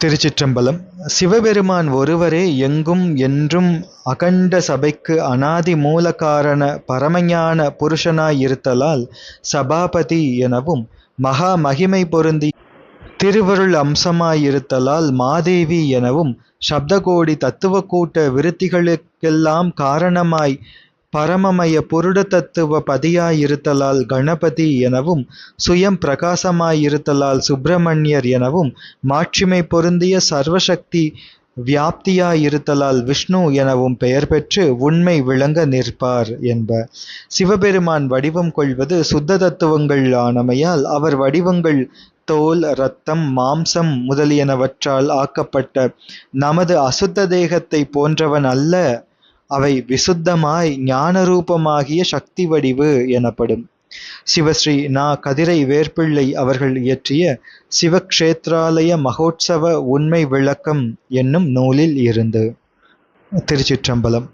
திருச்சிற்றம்பலம் சிவபெருமான் ஒருவரே எங்கும் என்றும் அகண்ட சபைக்கு அனாதி மூலகாரண பரமஞான புருஷனாயிருத்தலால் சபாபதி எனவும் மகா மகிமை பொருந்தி திருவருள் அம்சமாயிருத்தலால் மாதேவி எனவும் சப்தகோடி தத்துவக்கூட்ட விருத்திகளுக்கெல்லாம் காரணமாய் பரமமய புருட தத்துவ பதியாயிருத்தலால் கணபதி எனவும் சுயம் பிரகாசமாயிருத்தலால் சுப்பிரமணியர் எனவும் மாட்சிமை பொருந்திய சர்வசக்தி வியாப்தியாயிருத்தலால் விஷ்ணு எனவும் பெயர் பெற்று உண்மை விளங்க நிற்பார் என்ப. சிவபெருமான் வடிவம் கொள்வது சுத்த தத்துவங்கள் ஆனமையால் அவர் வடிவங்கள் தோல் இரத்தம் மாம்சம் முதலியனவற்றால் ஆக்கப்பட்ட நமது அசுத்த தேகத்தை போன்றவன் அல்ல அவை விசுத்தமாய் ஞானரூபமாகிய சக்தி வடிவு எனப்படும். சிவஸ்ரீ நா கதிரை வேர்பிள்ளை அவர்கள் இயற்றிய சிவக்ஷேத்ராலய மகோற்சவ உண்மை விளக்கம் என்னும் நூலில் இருந்து. திருச்சிற்றம்பலம்.